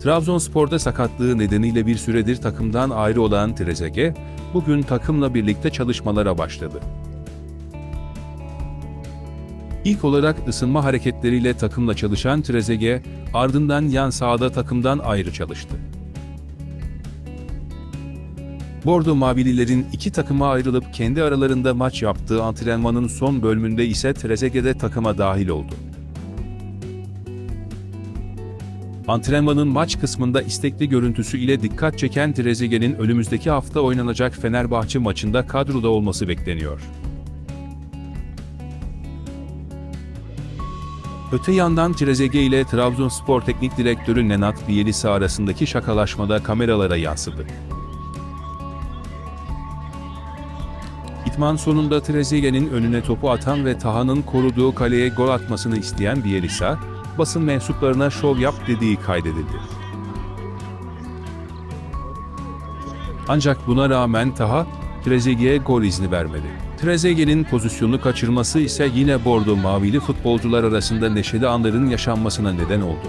Trabzonspor'da sakatlığı nedeniyle bir süredir takımdan ayrı olan Trezeguet, bugün takımla birlikte çalışmalara başladı. İlk olarak ısınma hareketleriyle takımla çalışan Trezeguet, ardından yan sahada takımdan ayrı çalıştı. Bordo Mavililerin iki takıma ayrılıp kendi aralarında maç yaptığı antrenmanın son bölümünde ise Trezeguet de takıma dahil oldu. Antrenmanın maç kısmında istekli görüntüsü ile dikkat çeken Trezeguet'in önümüzdeki hafta oynanacak Fenerbahçe maçında kadroda olması bekleniyor. Öte yandan Trezeguet ile Trabzonspor Teknik Direktörü Nenat Bielisa arasındaki şakalaşmada kameralara yansıdı. İtman sonunda Trezeguet'in önüne topu atan ve Taha'nın koruduğu kaleye gol atmasını isteyen Bielisa, basın mensuplarına şov yap dediği kaydedildi. Ancak buna rağmen Taha, Trezeguet'e gol izni vermedi. Trezeguet'in pozisyonu kaçırması ise yine Bordo Mavili futbolcular arasında neşeli anların yaşanmasına neden oldu.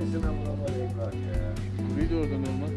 Bu Burayı da oradan olmaz.